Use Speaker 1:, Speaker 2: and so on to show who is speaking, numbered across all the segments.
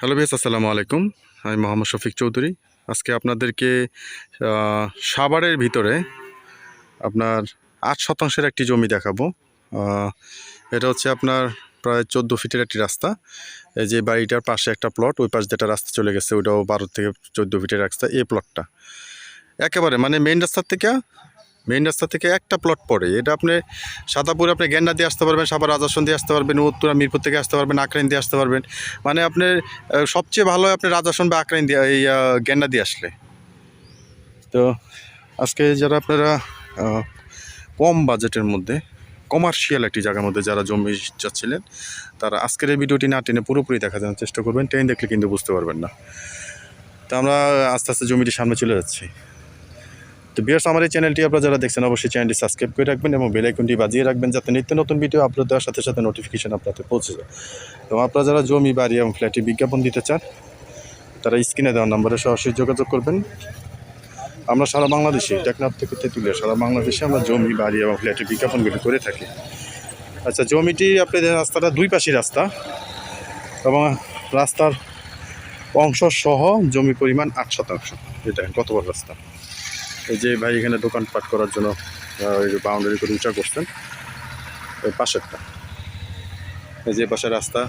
Speaker 1: Hello base আসসালামু আলাইকুম। আমি মোহাম্মদ শফিক চৌধুরী। আজকে আপনাদেরকে সাভারের ভিতরে আপনার আট শতাংশের একটি জমি দেখাবো। এটা হচ্ছে আপনার প্রায় চোদ্দ ফিটের একটি রাস্তা। এই যে বাড়িটার পাশে একটা প্লট ওই পাশ যেটা রাস্তা চলে গেছে, ওইটাও বারো থেকে চোদ্দ ফিটের রাস্তা, এই প্লটটা একেবারে মানে মেন রাস্তার থেকে মেইন রাস্তা থেকে একটা প্লট পড়ে। এটা আপনি সাদাপুর আপনি গেন্ডা দিয়ে আসতে পারবেন, সাবার রাজাসন দিয়ে আসতে পারবেন, উত্তরা, মিরপুর থেকে আসতে পারবেন, আক্রাইন দিয়ে আসতে পারবেন। মানে আপনার সবচেয়ে ভালো আপনি রাজাসন বা আক্রাইন দিয়ে, এই গেন্ডা দিয়ে আসলে। তো আজকে যারা আপনারা কম বাজেটের মধ্যে কমার্শিয়াল একটি জায়গার মধ্যে যারা জমি যাচ্ছিলেন তারা আজকের এই ভিডিওটি না টেনে পুরোপুরি দেখা যাওয়ার চেষ্টা করবেন। ট্রেন দেখলে কিন্তু বুঝতে পারবেন না। তো আমরা আস্তে আস্তে জমিটি সামনে চলে যাচ্ছি। তো বিয়ার্স আমার এই চ্যানেলটি আপনারা যারা দেখছেন, অবশ্যই চ্যানেলটি সাবস্ক্রাইব করে রাখবেন এবং বেল আইকনটি বাজিয়ে রাখবেন যাতে নিত্য নতুন ভিডিও আপলোড দেওয়ার সাথে সাথে নোটিফিকেশন আপনাদের পৌঁছে যায়। এবং আপনারা যারা জমি, বাড়ি এবং ফ্ল্যাটে বিজ্ঞাপন দিতে চান, তারা স্ক্রিনে দেওয়া নম্বরে সরাসরি যোগাযোগ করবেন। আমরা সারা বাংলাদেশে, টেকনাফ থেকে তেঁতুলিয়া, সারা বাংলাদেশে আমরা জমি, বাড়ি এবং ফ্ল্যাটে বিজ্ঞাপনগুলি করে থাকি। আচ্ছা জমিটি আপনাদের রাস্তাটা দুই পাশে রাস্তা এবং রাস্তার অংশ সহ জমি পরিমাণ আট শতাংশ। এটা কত বড় রাস্তা। এই যে ভাই এখানে দোকানপাট করার জন্য বাউন্ডারি করে উঁচা করছেন, এই পাশেরটা। এই যে পাশে রাস্তা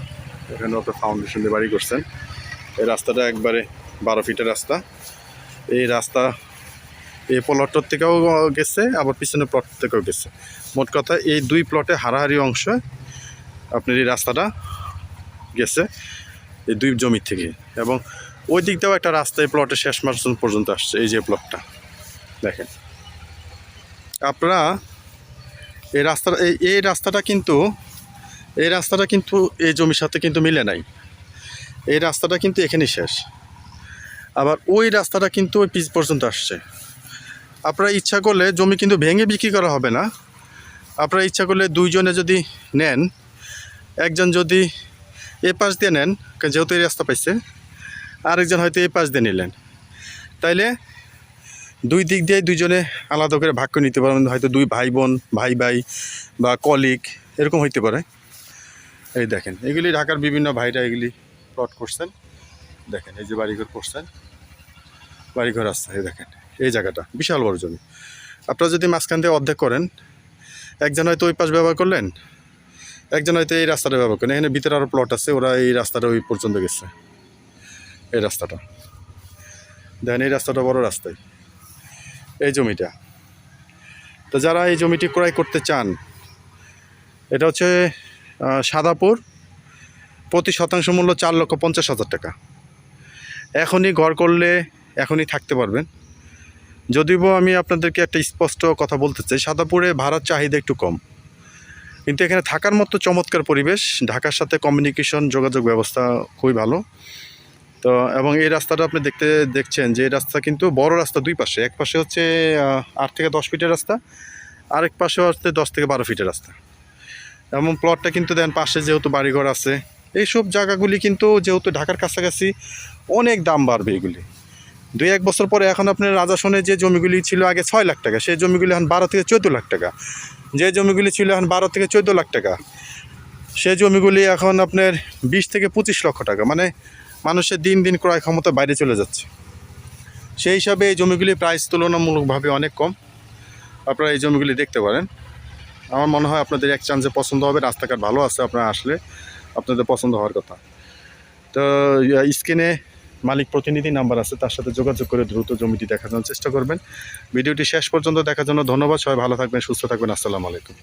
Speaker 1: এখানে একটা ফাউন্ডেশন দিয়ে বাড়ি করছেন। এই রাস্তাটা একবারে বারো ফিটের রাস্তা। এই রাস্তা এই প্লটটার থেকেও গেছে, আবার পিছনের প্লট থেকেও গেছে। মোট কথা, এই দুই প্লটে হারাহারি অংশ আপনার এই রাস্তাটা গেছে, এই দুই জমি থেকে। এবং ওই দিক দিয়েও একটা রাস্তা এই প্লটের শেষ মাস পর্যন্ত আসছে, এই যে প্লটটা দেখেন। আপনারা এই রাস্তাটা এই এই রাস্তাটা কিন্তু এই রাস্তাটা কিন্তু এই জমির সাথে কিন্তু মিলে নাই। এই রাস্তাটা কিন্তু এখানেই শেষ। আবার ওই রাস্তাটা কিন্তু ওই পিচ পর্যন্ত আসছে। আপনারা ইচ্ছা করলে জমি কিন্তু ভেঙে বিক্রি করা হবে না। আপনারা ইচ্ছা করলে দুইজনে যদি নেন, একজন যদি এ পাশ দিয়ে নেন, যেহেতু এই রাস্তা পাইছে, আরেকজন হয়তো এই পাশ দিয়ে নিলেন। তাইলে দুই দিক দিয়ে দুইজনে আলাদা করে ভাগ করে নিতে পারবেন হয়তো দুই ভাই বোন ভাই ভাই বা কলিগ এরকম হইতে পারে। এই দেখেন, এগুলি ঢাকার বিভিন্ন ভাইরা এগুলি প্লট করছেন। দেখেন, এই যে বাড়িঘর করছেন। বাড়িঘর আসছে এই দেখেন, এই জায়গাটা বিশাল বড় জমি। আপনারা যদি মাঝখান দিয়ে অর্ধেক করেন, একজন হয়তো ওই পাশ ব্যবহার করলেন, একজন হয়তো এই রাস্তাটা ব্যবহার করেন। এখানে ভিতরে আরও প্লট আছে, ওরা এই রাস্তাটা ওই পর্যন্ত গেছে। এই রাস্তাটা। দেখেন, এই রাস্তাটা বড় রাস্তায়। এই জমিটা। তো যারা এই জমিটি ক্রয় করতে চান, এটা হচ্ছে সাদাপুর, প্রতি শতাংশ মূল্য চার লক্ষ পঞ্চাশ হাজার টাকা। এখনই ঘর করলে এখনই থাকতে পারবেন। যদিও আমি আপনাদেরকে একটা স্পষ্ট কথা বলতে চাই, সাদাপুরে ভাড়ার চাহিদা একটু কম। কিন্তু এখানে থাকার মতো চমৎকার পরিবেশ, ঢাকার সাথে কমিউনিকেশন যোগাযোগ ব্যবস্থা খুবই ভালো। তো, এবং এই রাস্তাটা আপনি দেখতে দেখছেন যে রাস্তা কিন্তু বড় রাস্তা দুই পাশে। এক পাশে হচ্ছে আট থেকে দশ ফিটের রাস্তা, আরেক পাশে হচ্ছে দশ থেকে বারো ফিটের রাস্তা। এবং প্লটটা কিন্তু দেন পাশে যেহেতু বাড়িঘর আছে, এইসব জায়গাগুলি কিন্তু যেহেতু ঢাকার কাছাকাছি, অনেক দাম বাড়বে এগুলি। দুই এক বছর পরে এখন আপনার রাজাসনে যে জমিগুলি ছিল আগে ছয় লাখ টাকা, সেই জমিগুলি এখন বারো থেকে চোদ্দ লাখ টাকা। যে জমিগুলি ছিল এখন বারো থেকে চোদ্দ লাখ টাকা, সেই জমিগুলি এখন আপনার বিশ থেকে পঁচিশ লক্ষ টাকা। মানে মানুষের দিন দিন ক্রয় ক্ষমতা বাইরে চলে যাচ্ছে। সেই হিসাবে এই জমিগুলি প্রাইস তুলনামূলকভাবে অনেক কম। আপনারা এই জমিগুলি দেখতে পারেন। আমার মনে হয় আপনাদের এক চান্সে পছন্দ হবে। রাস্তাঘাট ভালো আছে, আপনারা আসলে আপনাদের পছন্দ হওয়ার কথা। তো স্ক্রিনে মালিক প্রতিনিধি নাম্বার আছে, তার সাথে যোগাযোগ করে দ্রুত জমিটি দেখানোর চেষ্টা করবেন। ভিডিওটি শেষ পর্যন্ত দেখার জন্য ধন্যবাদ। সবাই ভালো থাকবেন, সুস্থ থাকবেন। আসসালামু আলাইকুম।